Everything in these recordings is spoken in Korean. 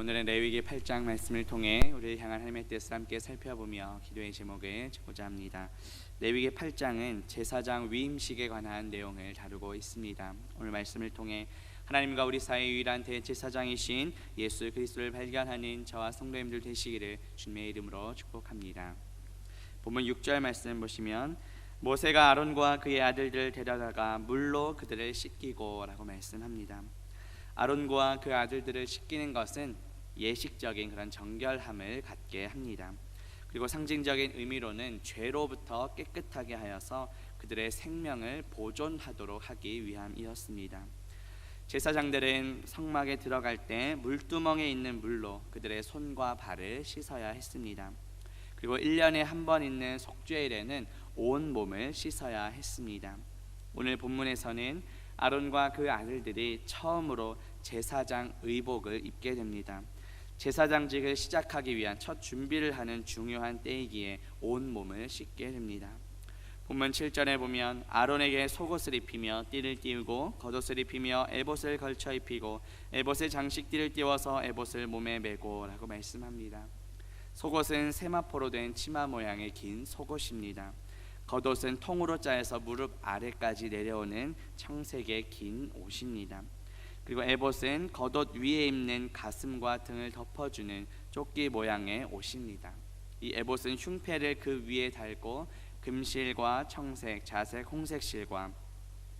오늘은 레위기 8장 말씀을 통해 우리를 향한 하나님의 뜻을 함께 살펴보며 기도의 제목을 주고자 합니다. 레위기 8장은 제사장 위임식에 관한 내용을 다루고 있습니다. 오늘 말씀을 통해 하나님과 우리 사이의 유일한 대제사장이신 예수 그리스도를 발견하는 저와 성도님들 되시기를 주님의 이름으로 축복합니다. 본문 6절 말씀 보시면 모세가 아론과 그의 아들들을 데려다가 물로 그들을 씻기고라고 말씀합니다. 아론과 그 아들들을 씻기는 것은 예식적인 그런 정결함을 갖게 합니다. 그리고 상징적인 의미로는 죄로부터 깨끗하게 하여서 그들의 생명을 보존하도록 하기 위함이었습니다. 제사장들은 성막에 들어갈 때 물두멍에 있는 물로 그들의 손과 발을 씻어야 했습니다. 그리고 1년에 한 번 있는 속죄일에는 온 몸을 씻어야 했습니다. 오늘 본문에서는 아론과 그 아들들이 처음으로 제사장 의복을 입게 됩니다. 제사장직을 시작하기 위한 첫 준비를 하는 중요한 때이기에 온 몸을 씻게 됩니다. 본문 7절에 보면 아론에게 속옷을 입히며 띠를 띄우고 겉옷을 입히며 에봇을 걸쳐 입히고 에봇의 장식띠를 띄워서 에봇을 몸에 메고라고 말씀합니다. 속옷은 세마포로 된 치마 모양의 긴 속옷입니다. 겉옷은 통으로 짜여서 무릎 아래까지 내려오는 청색의 긴 옷입니다. 그리고 에봇은 겉옷 위에 입는 가슴과 등을 덮어주는 조끼 모양의 옷입니다. 이 에봇은 흉패를 그 위에 달고 금실과 청색, 자색, 홍색 실과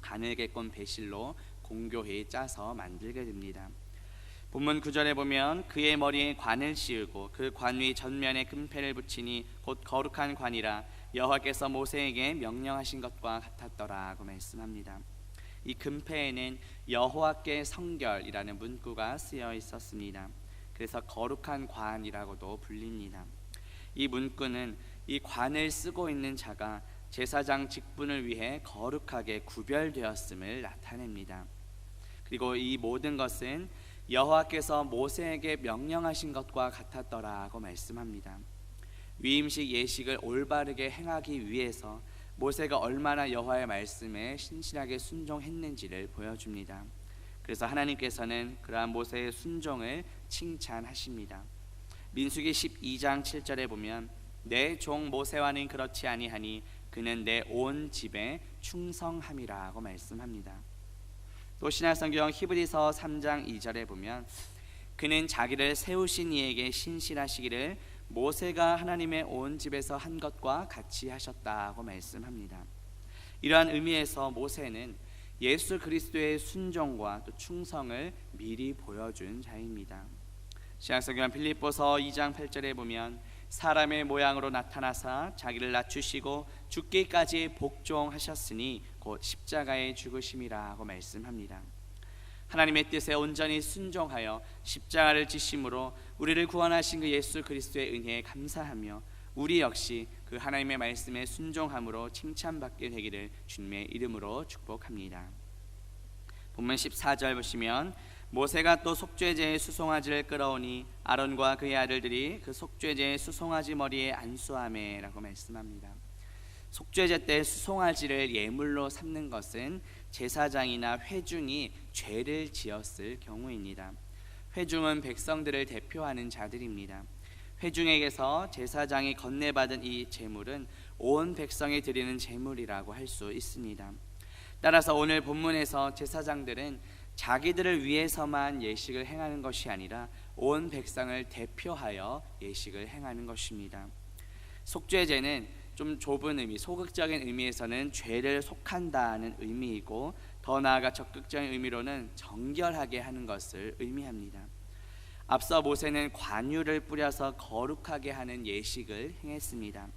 가늘게 꼰 배실로 공교히 짜서 만들게 됩니다. 본문 9절에 보면 그의 머리에 관을 씌우고 그 관위 전면에 금패를 붙이니 곧 거룩한 관이라 여호와께서 모세에게 명령하신 것과 같았더라고 말씀합니다. 이 금패에는 여호와께 성결이라는 문구가 쓰여 있었습니다. 그래서 거룩한 관이라고도 불립니다. 이 문구는 이 관을 쓰고 있는 자가 제사장 직분을 위해 거룩하게 구별되었음을 나타냅니다. 그리고 이 모든 것은 여호와께서 모세에게 명령하신 것과 같았더라고 말씀합니다. 위임식 예식을 올바르게 행하기 위해서 모세가 얼마나 여호와의 말씀에 신실하게 순종했는지를 보여줍니다. 그래서 하나님께서는 그러한 모세의 순종을 칭찬하십니다. 민수기 12장 7절에 보면 내 종 모세와는 그렇지 아니하니 그는 내 온 집에 충성함이라고 말씀합니다. 또 신약성경 히브리서 3장 2절에 보면 그는 자기를 세우신 이에게 신실하시기를 모세가 하나님의 온 집에서 한 것과 같이 하셨다고 말씀합니다. 이러한 의미에서 모세는 예수 그리스도의 순종과 또 충성을 미리 보여준 자입니다. 신약성경 필립보서 2장 8절에 보면 사람의 모양으로 나타나사 자기를 낮추시고 죽기까지 복종하셨으니 곧 십자가의 죽으심이라고 말씀합니다. 하나님의 뜻에 온전히 순종하여 십자가를 지심으로 우리를 구원하신 그 예수 그리스도의 은혜에 감사하며 우리 역시 그 하나님의 말씀에 순종함으로 칭찬받게 되기를 주님의 이름으로 축복합니다. 본문 14절 보시면 모세가 또 속죄제의 수송아지를 끌어오니 아론과 그의 아들들이 그 속죄제의 수송아지 머리에 안수하매라고 말씀합니다. 속죄제 때 수송아지를 예물로 삼는 것은 제사장이나 회중이 죄를 지었을 경우입니다. 회중은 백성들을 대표하는 자들입니다. 회중에게서 제사장이 건네받은 이 제물은 온 백성이 드리는 제물이라고 할 수 있습니다. 따라서 오늘 본문에서 제사장들은 자기들을 위해서만 예식을 행하는 것이 아니라 온 백성을 대표하여 예식을 행하는 것입니다. 속죄제는 좀 좁은 의미, 소극적인 의미에서는 죄를 속한다는 의미이고 더 나아가 적극적인 의미로는 정결하게 하는 것을 의미합니다. 앞서 모세는 관유를 뿌려서 거룩하게 하는 예식을 행했습니다.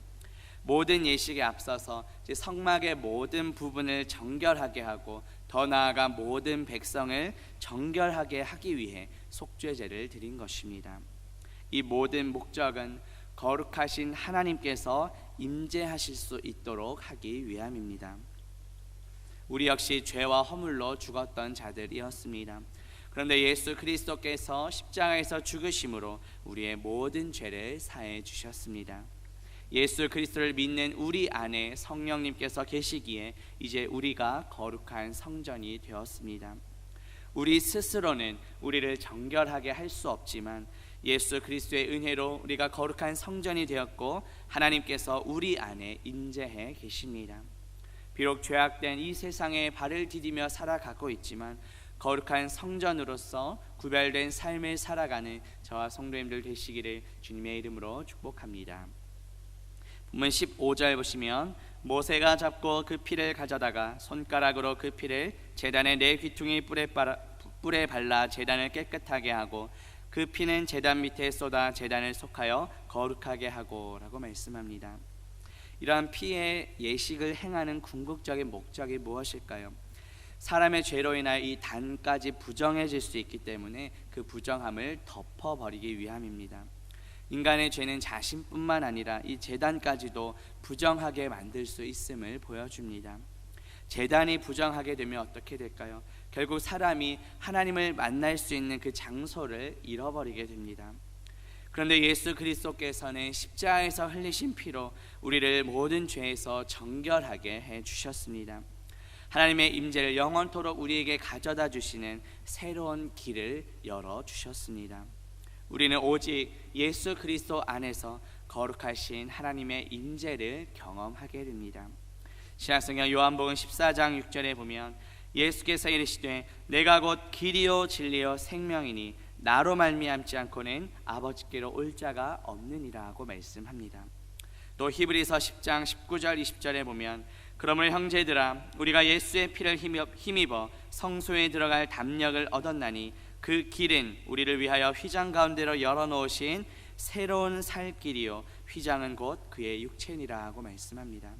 모든 예식에 앞서서 성막의 모든 부분을 정결하게 하고 더 나아가 모든 백성을 정결하게 하기 위해 속죄제를 드린 것입니다. 이 모든 목적은 거룩하신 하나님께서 임재하실 수 있도록 하기 위함입니다. 우리 역시 죄와 허물로 죽었던 자들이었습니다. 그런데 예수 그리스도께서 십자가에서 죽으심으로 우리의 모든 죄를 사해 주셨습니다. 예수 그리스도를 믿는 우리 안에 성령님께서 계시기에 이제 우리가 거룩한 성전이 되었습니다. 우리 스스로는 우리를 정결하게 할 수 없지만 예수 그리스도의 은혜로 우리가 거룩한 성전이 되었고 하나님께서 우리 안에 임재해 계십니다. 비록 죄악된 이 세상에 발을 디디며 살아가고 있지만 거룩한 성전으로서 구별된 삶을 살아가는 저와 성도님들 되시기를 주님의 이름으로 축복합니다. 본문 15절 보시면 모세가 잡고 그 피를 가져다가 손가락으로 그 피를 제단의 네 귀퉁이 뿔에, 빨아, 뿔에 발라 제단을 깨끗하게 하고 그 피는 제단 밑에 쏟아 제단을 속하여 거룩하게 하고라고 말씀합니다. 이러한 피의 예식을 행하는 궁극적인 목적이 무엇일까요? 사람의 죄로 인하여 이 단까지 부정해질 수 있기 때문에 그 부정함을 덮어버리기 위함입니다. 인간의 죄는 자신뿐만 아니라 이 재단까지도 부정하게 만들 수 있음을 보여줍니다. 재단이 부정하게 되면 어떻게 될까요? 결국 사람이 하나님을 만날 수 있는 그 장소를 잃어버리게 됩니다. 그런데 예수 그리스도께서는 십자가에서 흘리신 피로 우리를 모든 죄에서 정결하게 해 주셨습니다. 하나님의 임재를 영원토록 우리에게 가져다 주시는 새로운 길을 열어 주셨습니다. 우리는 오직 예수 그리스도 안에서 거룩하신 하나님의 임재를 경험하게 됩니다. 신약성경 요한복음 14장 6절에 보면 예수께서 이르시되 내가 곧 길이요 진리요 생명이니 나로 말미암지 않고는 아버지께로 올 자가 없느니라고 말씀합니다. 또 히브리서 10장 19절 20절에 보면 그러므로 형제들아 우리가 예수의 피를 힘입어 성소에 들어갈 담력을 얻었나니 그 길은 우리를 위하여 휘장 가운데로 열어 놓으신 새로운 살 길이요 휘장은 곧 그의 육체니라고 말씀합니다.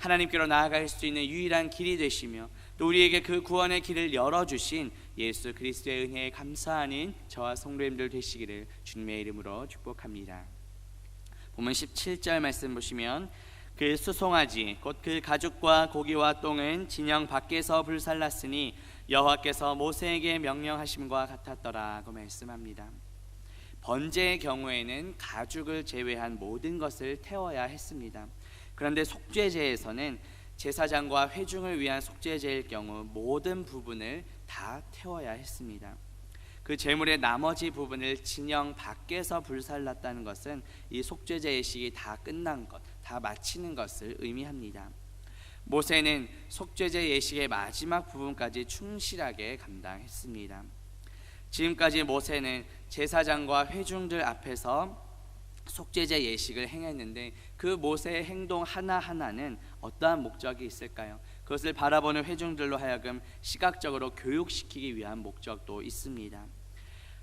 하나님께로 나아갈 수 있는 유일한 길이 되시며 또 우리에게 그 구원의 길을 열어 주신 예수 그리스도의 은혜에 감사하는 저와 성도님들 되시기를 주님의 이름으로 축복합니다. 보면 17절 말씀 보시면 그 수송아지 곧 그 가죽과 고기와 똥은 진영 밖에서 불살랐으니 여호와께서 모세에게 명령하심과 같았더라고 말씀합니다. 번제의 경우에는 가죽을 제외한 모든 것을 태워야 했습니다. 그런데 속죄제에서는 제사장과 회중을 위한 속죄제일 경우 모든 부분을 다 태워야 했습니다. 그 제물의 나머지 부분을 진영 밖에서 불살랐다는 것은 이 속죄제 예식이 다 끝난 것, 다 마치는 것을 의미합니다. 모세는 속죄제 예식의 마지막 부분까지 충실하게 감당했습니다. 지금까지 모세는 제사장과 회중들 앞에서 속죄제 예식을 행했는데 그 모세의 행동 하나하나는 어떠한 목적이 있을까요? 그것을 바라보는 회중들로 하여금 시각적으로 교육시키기 위한 목적도 있습니다.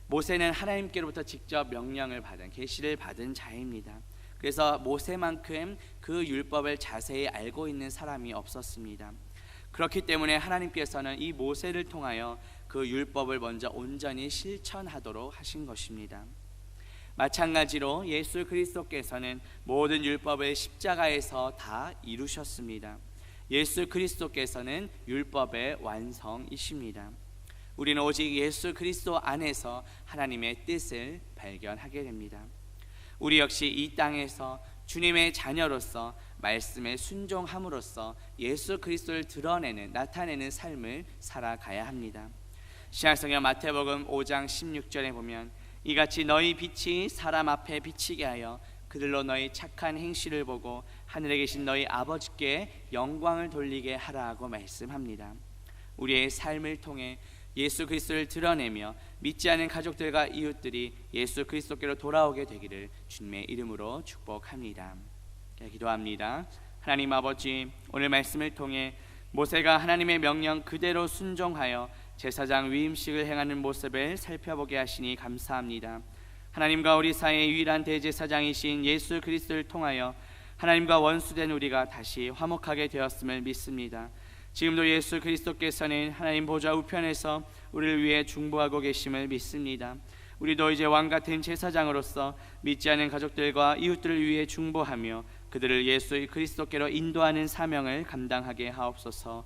모세는 하나님께로부터 직접 명령을 받은 계시를 받은 자입니다. 그래서 모세만큼 그 율법을 자세히 알고 있는 사람이 없었습니다. 그렇기 때문에 하나님께서는 이 모세를 통하여 그 율법을 먼저 온전히 실천하도록 하신 것입니다. 마찬가지로 예수 그리스도께서는 모든 율법을 십자가에서 다 이루셨습니다. 예수 그리스도께서는 율법의 완성이십니다. 우리는 오직 예수 그리스도 안에서 하나님의 뜻을 발견하게 됩니다. 우리 역시 이 땅에서 주님의 자녀로서 말씀에 순종함으로써 예수 그리스도를 드러내는 나타내는 삶을 살아가야 합니다. 신약성경 마태복음 5장 16절에 보면 이같이 너희 빛이 사람 앞에 비치게 하여 그들로 너희 착한 행실을 보고 하늘에 계신 너희 아버지께 영광을 돌리게 하라고 말씀합니다. 우리의 삶을 통해 예수 그리스도를 드러내며 믿지 않은 가족들과 이웃들이 예수 그리스도께로 돌아오게 되기를 주님의 이름으로 축복합니다. 네, 기도합니다. 하나님 아버지 오늘 말씀을 통해 모세가 하나님의 명령 그대로 순종하여 제사장 위임식을 행하는 모습을 살펴보게 하시니 감사합니다. 하나님과 우리 사이의 유일한 대제사장이신 예수 그리스도를 통하여 하나님과 원수된 우리가 다시 화목하게 되었음을 믿습니다. 지금도 예수 그리스도께서는 하나님 보좌 우편에서 우리를 위해 중보하고 계심을 믿습니다. 우리도 이제 왕 같은 제사장으로서 믿지 않은 가족들과 이웃들을 위해 중보하며 그들을 예수 그리스도께로 인도하는 사명을 감당하게 하옵소서.